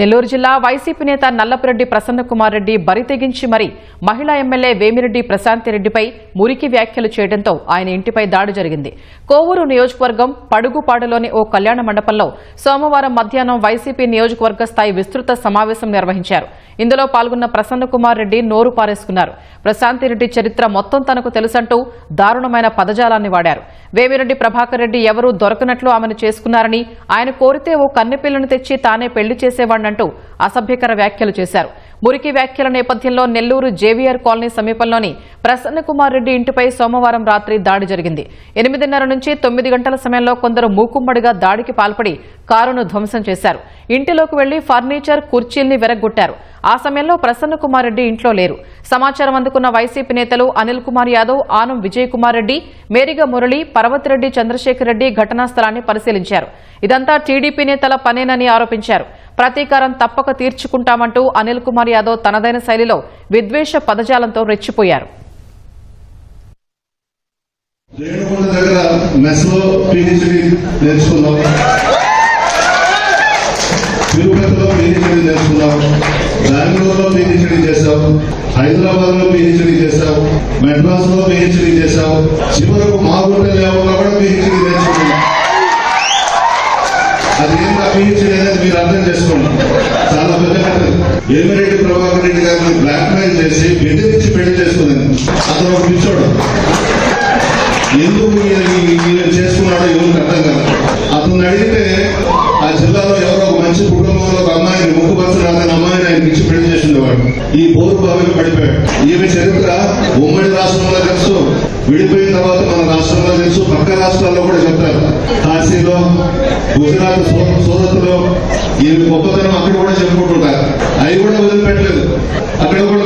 నెల్లూరు జిల్లా వైసీపీ నేత నల్లపురెడ్డి ప్రసన్నకుమార్ రెడ్డి బరి తెగించి మహిళా ఎమ్మెల్యే వేమిరెడ్డి ప్రశాంతిరెడ్డిపై మురికి వ్యాఖ్యలు చేయడంతో ఆయన ఇంటిపై దాడి జరిగింది. కోవూరు నియోజకవర్గం పడుగుపాడులోని ఓ కళ్యాణ మండపంలో సోమవారం మధ్యాహ్నం వైసీపీ నియోజకవర్గ స్థాయి విస్తృత సమావేశం నిర్వహించారు. ఇందులో పాల్గొన్న ప్రసన్నకుమార్ రెడ్డి నోరు పారేసుకున్నారు. ప్రశాంతిరెడ్డి చరిత్ర మొత్తం తనకు తెలుసంటూ దారుణమైన పదజాలాన్ని వాడారు. వేమిరెడ్డి ప్రభాకర్ రెడ్డి ఎవరూ దొరకనట్లు ఆమెను చేసుకున్నారని ఆయన కోరితే ఓ కన్నెపిల్లను తెచ్చి తానే పెళ్ళి చేసేవాడినంటూ అసభ్యకర వ్యాఖ్యలు చేశారు. మురికి వ్యాఖ్యల నేపథ్యంలో నెల్లూరు జేవీఆర్ కాలనీ సమీపంలోని ప్రసన్న కుమార్ రెడ్డి ఇంటిపై సోమవారం రాత్రి దాడి జరిగింది. ఎనిమిదిన్నర నుంచి తొమ్మిది గంటల సమయంలో కొందరు మూకుమ్మడిగా దాడికి పాల్పడి కారును ధ్వంసం చేశారు. ఇంటిలోకి వెళ్ళి ఫర్నిచర్ కుర్చీల్ని వెరగొట్టారు ఆ సమయంలో ప్రసన్న కుమార్ రెడ్డి ఇంట్లో లేరు. సమాచారం అందుకున్న వైసీపీ నేతలు అనిల్ కుమార్ యాదవ్ ఆనం విజయ్ కుమార్ రెడ్డి మేరిగ మురళి పర్వతిరెడ్డి చంద్రశేఖర్ రెడ్డి ఘటనా స్థలాన్ని పరిశీలించారు. ఇదంతా టీడీపీ నేతల పనేనని ఆరోపించారు. ప్రతీకారం తప్పక తీర్చుకుంటామంటూ అనిల్ కుమార్ యాదవ్ తనదైన శైలిలో విద్వేష పదజాలంతో రెచ్చిపోయారు. రేణుగుంట దగ్గర పిహెచ్డి నేర్చుకున్నాం తిరుపతిలో పిహెచ్డి నేర్చుకున్నాం బెంగళూరులో పిహెచ్డి చేశాం హైదరాబాద్లో పిహెచ్డి చేశాం మెడ్రాస్లో పిహెచ్డి చేశాం చివరకు మాగుంట లేవల్లో కూడా పిహెచ్డి నేర్చుకున్నాం అది ఏంటా పిహెచ్డి అనేది మీరు అర్థం చేసుకోండి. చాలా పెద్ద కథ. వేమిరెడ్డి ప్రభాకర్ రెడ్డి గారిని బ్లాక్ మెయిల్ చేసి బెదిరించి పెళ్ళి చేసుకున్నాను అతను ఒక పిచ్చోడు. ఎందుకు చేసుకున్నాడో ఎవరికి అర్థం కదా. వైపు పడిపోయాడు. ఈమె చరిత్ర ఉమ్మడి రాష్ట్రంలో తెలుసు. విడిపోయిన తర్వాత మన రాష్ట్రంలో తెలుసు. పక్క రాష్ట్రాల్లో కూడా చెప్తారు. కాశీలో గుజరాత్ సూరత్లో ఈమె గొప్పతనం అక్కడ కూడా చెప్పుకుంటుంటారు. అవి కూడా వదిలిపెట్టలేదు. అక్కడ కూడా